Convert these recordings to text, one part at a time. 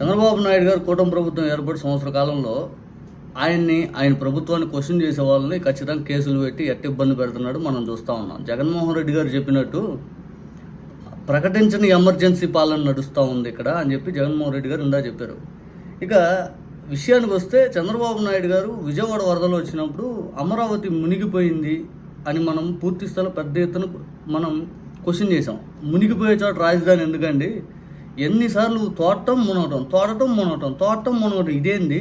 చంద్రబాబు నాయుడు గారు కూటమి ప్రభుత్వం ఏర్పడి సంవత్సర కాలంలో ఆయన్ని ఆయన ప్రభుత్వాన్ని క్వశ్చన్ చేసే వాళ్ళని ఖచ్చితంగా కేసులు పెట్టి ఎట్టి ఇబ్బంది పెడుతున్నాడు మనం చూస్తూ ఉన్నాం. జగన్మోహన్ రెడ్డి గారు చెప్పినట్టు ప్రకటించిన ఎమర్జెన్సీ పాలన నడుస్తూ ఉంది ఇక్కడ అని చెప్పి జగన్మోహన్ రెడ్డి గారు ఇందా చెప్పారు. ఇక విషయానికి వస్తే చంద్రబాబు నాయుడు గారు విజయవాడ వరదలు వచ్చినప్పుడు అమరావతి మునిగిపోయింది అని మనం పూర్తి స్థలం పెద్ద ఎత్తున మనం క్వశ్చన్ చేసాం మునిగిపోయే చోట రాజధాని ఎందుకండి? ఎన్నిసార్లు తోటం మునవటం తోడటం మునవటం తోటం మునవటం ఇదేంది?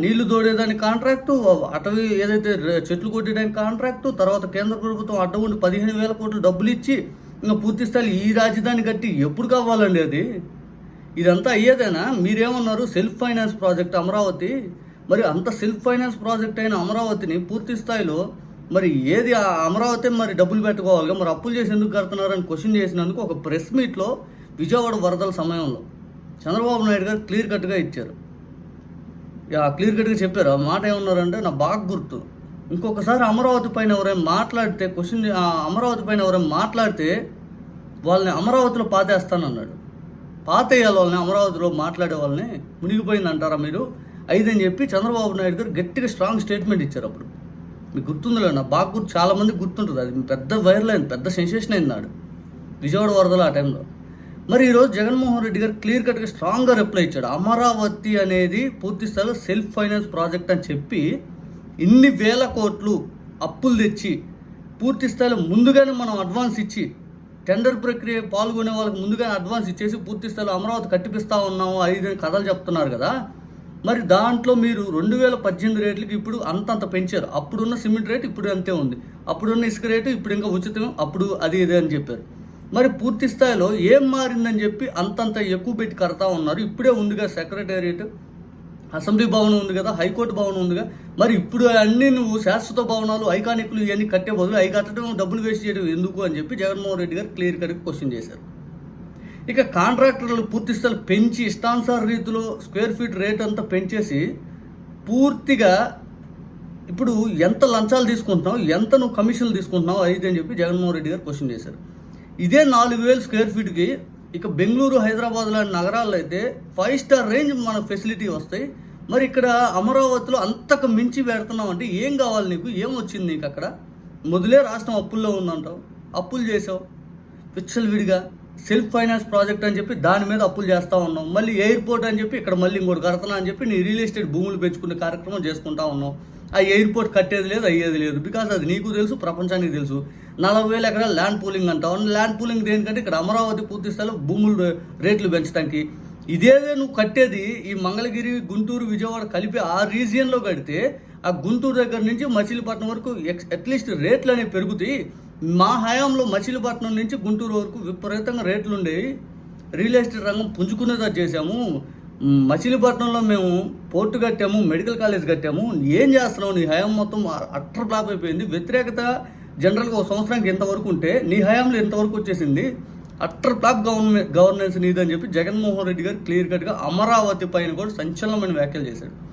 నీళ్ళు తోడేదానికి కాంట్రాక్టు అటవీ ఏదైతే చెట్లు కొట్టేదానికి కాంట్రాక్టు తర్వాత కేంద్ర ప్రభుత్వం అడ్డం ఉండి పదిహేను వేల కోట్లు డబ్బులు ఇచ్చి ఇంకా పూర్తి స్థాయి ఈ రాజధాని కట్టి ఎప్పుడు కావాలండి అది? ఇదంతా అయ్యేదేనా? మీరేమన్నారు సెల్ఫ్ ఫైనాన్స్ ప్రాజెక్ట్ అమరావతి? మరి అంత సెల్ఫ్ ఫైనాన్స్ ప్రాజెక్ట్ అయిన అమరావతిని పూర్తి స్థాయిలో మరి ఏది ఆ అమరావతి మరి డబ్బులు పెట్టుకోవాలి? మరి అప్పులు చేసి ఎందుకు కడుతున్నారని క్వశ్చన్ చేసినందుకు ఒక ప్రెస్ మీట్లో విజయవాడ వరదల సమయంలో చంద్రబాబు నాయుడు గారు క్లియర్ కట్గా ఇచ్చారు. యా క్లియర్ కట్గా చెప్పారు. ఆ మాట ఏమన్నారంటే నా బాగా గుర్తు. ఇంకొకసారి అమరావతి పైన ఎవరైనా మాట్లాడితే క్వశ్చన్ అమరావతి పైన ఎవరైనా మాట్లాడితే వాళ్ళని అమరావతిలో పాతేస్తానన్నాడు. పాతేయాలి వాళ్ళని అమరావతిలో మాట్లాడే వాళ్ళని మునిగిపోయింది అంటారా మీరు? ఐదని చెప్పి చంద్రబాబు నాయుడు గారు గట్టిగా స్ట్రాంగ్ స్టేట్మెంట్ ఇచ్చారు అప్పుడు. మీకు గుర్తుందిలే నా బాగా గుర్తు చాలామంది గుర్తుంటుంది. అది పెద్ద వైరల్ అయింది పెద్ద సెన్సేషన్ అయింది నాడు. విజయవాడ వరదలు ఆ టైంలో. మరి ఈరోజు జగన్మోహన్ రెడ్డి గారు క్లియర్ కట్గా స్ట్రాంగ్గా రిప్లై ఇచ్చాడు. అమరావతి అనేది పూర్తి స్థాయిలో సెల్ఫ్ ఫైనాన్స్ ప్రాజెక్ట్ అని చెప్పి ఇన్ని వేల కోట్లు అప్పులు తెచ్చి పూర్తి స్థాయిలో ముందుగానే మనం అడ్వాన్స్ ఇచ్చి టెండర్ ప్రక్రియ పాల్గొనే వాళ్ళకి ముందుగానే అడ్వాన్స్ ఇచ్చేసి పూర్తి స్థాయిలో అమరావతి కట్టిపిస్తా ఉన్నాము ఐదు అని కథలు చెప్తున్నారు కదా. మరి దాంట్లో మీరు రెండు వేల పద్దెనిమిది రేట్లకి ఇప్పుడు అంతంత పెంచారు. అప్పుడున్న సిమెంట్ రేట్ ఇప్పుడు అంతే ఉంది. అప్పుడున్న ఇసుక రేటు ఇప్పుడు ఇంకా ఉచితం అప్పుడు అది ఇది అని చెప్పారు. మరి పూర్తి స్థాయిలో ఏం మారిందని చెప్పి అంతంత ఎక్కువ పెట్టి కడతా ఉన్నారు. ఇప్పుడే ఉందిగా సెక్రటేరియట్. అసెంబ్లీ భవనం ఉంది కదా హైకోర్టు భవనం ఉందిగా. మరి ఇప్పుడు అన్ని నువ్వు శాశ్వత భవనాలు ఐకానిక్లు ఇవన్నీ కట్టే బదులు అవి కట్టడం డబ్బులు వేస్ట్ చేయడం ఎందుకు అని చెప్పి జగన్మోహన్ రెడ్డి గారు క్లియర్ కట్గా క్వశ్చన్ చేశారు. ఇక కాంట్రాక్టర్లు పూర్తి స్థాయి పెంచి ఇష్టానుసార రీతిలో స్క్వేర్ ఫీట్ రేట్ అంతా పెంచేసి పూర్తిగా ఇప్పుడు ఎంత లంచాలు తీసుకుంటున్నావు ఎంత నువ్వు కమిషన్లు తీసుకుంటున్నావు అయితే అని చెప్పి జగన్మోహన్ రెడ్డి గారు క్వశ్చన్ చేశారు. ఇదే నాలుగు వేలు స్క్వేర్ ఫీట్కి ఇక బెంగళూరు హైదరాబాద్ లాంటి నగరాల్లో అయితే ఫైవ్ స్టార్ రేంజ్ మన ఫెసిలిటీ వస్తాయి. మరి ఇక్కడ అమరావతిలో అంతకు మించి పెడుతున్నావు అంటే ఏం కావాలి నీకు? ఏం వచ్చింది నీకు అక్కడ? మొదలే రాష్ట్రం అప్పుల్లో ఉందంటావు. అప్పులు చేసావు. పిచ్చలు విడిగా సెల్ఫ్ ఫైనాన్స్ ప్రాజెక్ట్ అని చెప్పి దాని మీద అప్పులు చేస్తూ ఉన్నాం మళ్ళీ ఎయిర్పోర్ట్ అని చెప్పి ఇక్కడ మళ్ళీ ఇంకోటి కడతానా అని చెప్పి నీ రియల్ ఎస్టేట్ భూములు పెంచుకునే కార్యక్రమం చేసుకుంటా ఉన్నాం ఆ ఎయిర్పోర్ట్ కట్టేది లేదు అయ్యేది లేదు. బికాస్ అది నీకు తెలుసు ప్రపంచానికి తెలుసు. నలభై వేల ఎకరాలు ల్యాండ్ పూలింగ్ అంటావు ల్యాండ్ పూలింగ్ దేనికంటే ఇక్కడ అమరావతి పూర్తి స్థాయిలో భూములు రేట్లు పెంచడానికి. ఇదేదే నువ్వు కట్టేది ఈ మంగళగిరి గుంటూరు విజయవాడ కలిపి ఆ రీజియన్లో కడితే ఆ గుంటూరు దగ్గర నుంచి మచిలీపట్నం వరకు ఎక్స్ అట్లీస్ట్ రేట్లు అనేవి పెరుగుతాయి. మా హయాంలో మచిలీపట్నం నుంచి గుంటూరు వరకు విపరీతంగా రేట్లు ఉండేవి. రియల్ ఎస్టేట్ రంగం పుంజుకునేదా చేశాము. మచిలీపట్నంలో మేము పోర్టు కట్టాము మెడికల్ కాలేజ్ కట్టాము. ఏం చేస్తున్నావు? నీ హయాం మొత్తం అట్టర్ ఫ్లాప్ అయిపోయింది. వ్యతిరేకత జనరల్గా ఒక సంవత్సరానికి ఎంతవరకు ఉంటే నీ హయాంలో ఎంతవరకు వచ్చేసింది? అట్టర్ ఫ్లాప్ గవర్నమెంట్ గవర్నెన్స్ నీదని చెప్పి జగన్మోహన్ రెడ్డి గారు క్లియర్ కట్గా అమరావతి పైన కూడా సంచలనమైన వ్యాఖ్యలు చేశాడు.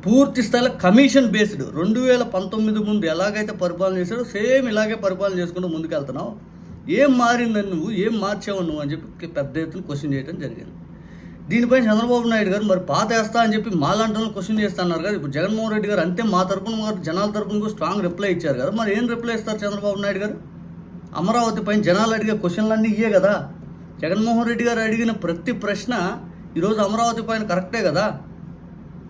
పూర్తి స్థాయిలో కమిషన్ బేస్డ్ రెండు వేల పంతొమ్మిది ముందు ఎలాగైతే పరిపాలన చేశాడో సేమ్ ఇలాగే పరిపాలన చేసుకుంటూ ముందుకెళ్తున్నావు. ఏం మారిందని నువ్వు? ఏం మార్చావు నువ్వు? అని చెప్పి పెద్ద ఎత్తున క్వశ్చన్ చేయడం జరిగింది. దీనిపై చంద్రబాబు నాయుడు గారు మరి పాత వేస్తా అని చెప్పి మాలాంటి క్వశ్చన్ చేస్తున్నారు కదా. ఇప్పుడు జగన్మోహన్ రెడ్డి గారు అంతే మా తరపున జనాల తరపున స్ట్రాంగ్ రిప్లై ఇచ్చారు కదా. మరి ఏం రిప్లై ఇస్తారు చంద్రబాబు నాయుడు గారు? అమరావతి పైన జనాలు అడిగే క్వశ్చన్లన్నీ ఇయ్యే కదా. జగన్మోహన్ రెడ్డి గారు అడిగిన ప్రతి ప్రశ్న ఈరోజు అమరావతి పైన కరెక్టే కదా.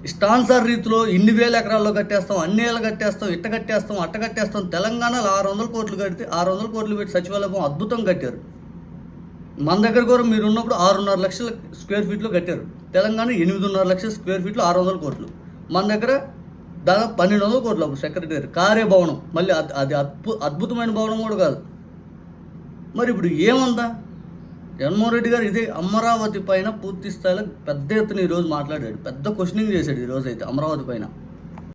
ఇష్టానుసార రీతిలో ఇన్ని వేల ఎకరాల్లో కట్టేస్తాం అన్ని ఏళ్ళు కట్టేస్తాం ఇట్ట కట్టేస్తాం అట్ట కట్టేస్తాం. తెలంగాణలో ఆరు వందల కోట్లు కడితే ఆరు వందల కోట్లు పెట్టి సచివాలయం అద్భుతం కట్టారు. మన దగ్గర కూడా మీరు ఉన్నప్పుడు ఆరున్నర లక్షల స్క్వేర్ ఫీట్లో కట్టారు. తెలంగాణ ఎనిమిదిన్నర లక్షల స్క్వేర్ ఫీట్లు ఆరు వందల కోట్లు. మన దగ్గర దాదాపు పన్నెండు వందల కోట్లు అప్పుడు సెక్రటరీ కారే భవనం. మళ్ళీ అది అది అద్భు అద్భుతమైన భవనం కూడా కాదు. మరి ఇప్పుడు ఏముందా జగన్మోహన్ రెడ్డి గారు ఇదే అమరావతి పైన పూర్తి స్థాయిలో పెద్ద ఎత్తున ఈరోజు మాట్లాడాడు. పెద్ద క్వశ్చనింగ్ చేశాడు ఈరోజు అయితే అమరావతి పైన.